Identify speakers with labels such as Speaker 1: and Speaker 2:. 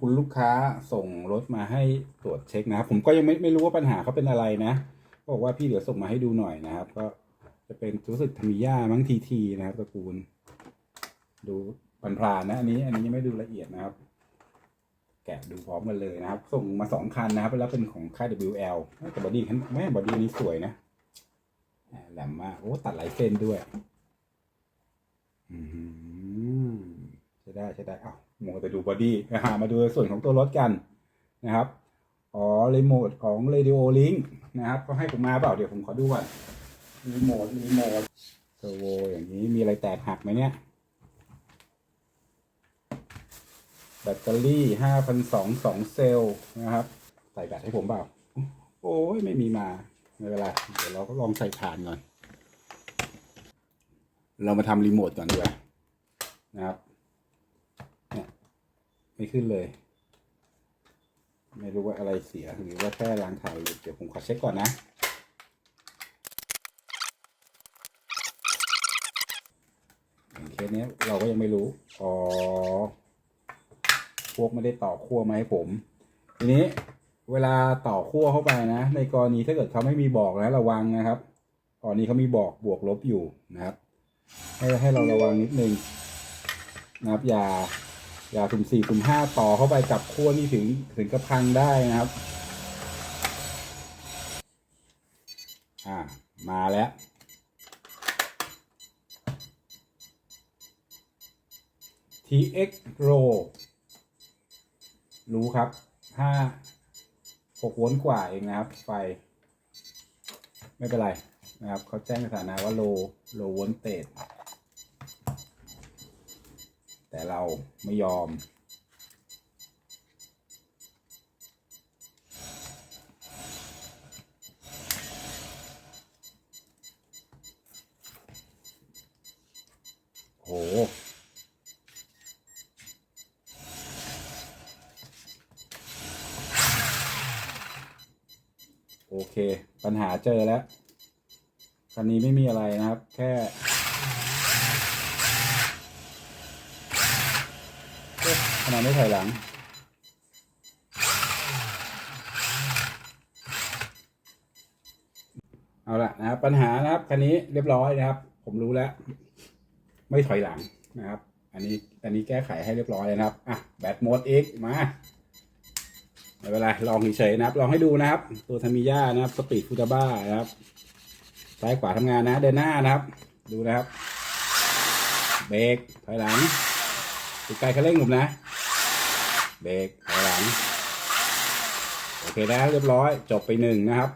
Speaker 1: คุณลูกค้าส่งรถมาให้ตรวจเช็คนะครับ ผมก็ยังไม่ไม่รู้ว่าปัญหาเขาเป็นอะไรนะบอกว่าพี่เดี๋ยวส่งมาให้ดูหน่อยนะครับ ก็จะเป็นรู้สึกทมิยามั้งทีทีนะครับตระกูล ดูพลานนะ อันนี้ อันนี้ยังไม่ดูละเอียดนะครับ แกะดูพร้อมกันเลยนะครับ ส่งมาสองคันนะครับ แล้วเป็นของค่าย WL แต่บอดี้คันแม่บอดี้นี้สวยนะแหลมมากโอ้ตัดหลายเส้นด้วยอืมใช่ได้ใช่ได้อ้าว มัวแต่ดูบอดี้หามาดูส่วนของตัวรถกันนะครับ อ๋อรีโมทของ Radio Link นะครับเขาให้ผมมาเปล่าเดี๋ยวผมขอดูก่อนรีโมทรีโมทเทอร์โวอย่างนี้มีอะไรแตกหักไหมเนี่ยแบตเตอรี่ห้าพันสองสองเซลล์นะครับ ใส่แบตให้ผมเปล่า โอ้ยไม่มีมา ไม่เป็นไร เดี๋ยวเราก็ลองใส่ฐานก่อน เรามาทำรีโมทก่อนดีกว่านะครับ ไม่ขึ้นเลย ไม่รู้ว่าอะไรเสียหรือว่าแค่ล้างถ่ายเดี๋ยวผมขอเช็คก่อนนะอย่างเคสนี้เราก็ยังไม่รู้ อ๋อ พวกไม่ได้ต่อขั้วมาให้ผม ทีนี้เวลาต่อขั้วเข้าไปนะ ในกรณีถ้าเกิดเขาไม่มีบอกนะระวังนะครับตอนนี้เขามีบอกบวกลบอยู่นะครับ ให้ให้เราระวังนิดนึงนะครับอย่า ย่าสุ่มสี่สุ่มห้าต่อเข้าไปกับขั้วนี่ถึงถึงกระพังได้นะครับ อ่า มาแล้ว TX Row รู้ครับห้าหกโวลต์กว่าเองนะครับ ไฟ ไม่เป็นไรนะครับ เขาแจ้งสถานะว่า low low voltage แต่เราไม่ยอม โห โอเค ปัญหาเจอแล้วคันนี้ไม่มีอะไรนะครับ แค่เอ๊ะ ทำไมไม่ถอยหลัง เอาละนะครับปัญหานะครับคันนี้เรียบร้อยนะครับ ผมรู้แล้ว ไม่ถอยหลังนะครับ อันนี้อันนี้แก้ไขให้เรียบร้อยแล้วนะครับอะแบตหมดอีกมาไม่เป็นไรลองเฉยๆนะครับ ลองให้ดูนะครับ ตัวทามิยานะครับสปีดฟูตาบ้านะครับซ้ายขวาทำงานนะ เดินหน้านะครับ ดูนะครับ เบรกถอยหลังติดไกลคันเร่งหนุ่มนะ เบรกถอยหลัง โอเคแล้วเรียบร้อยจบไปหนึ่งนะครับ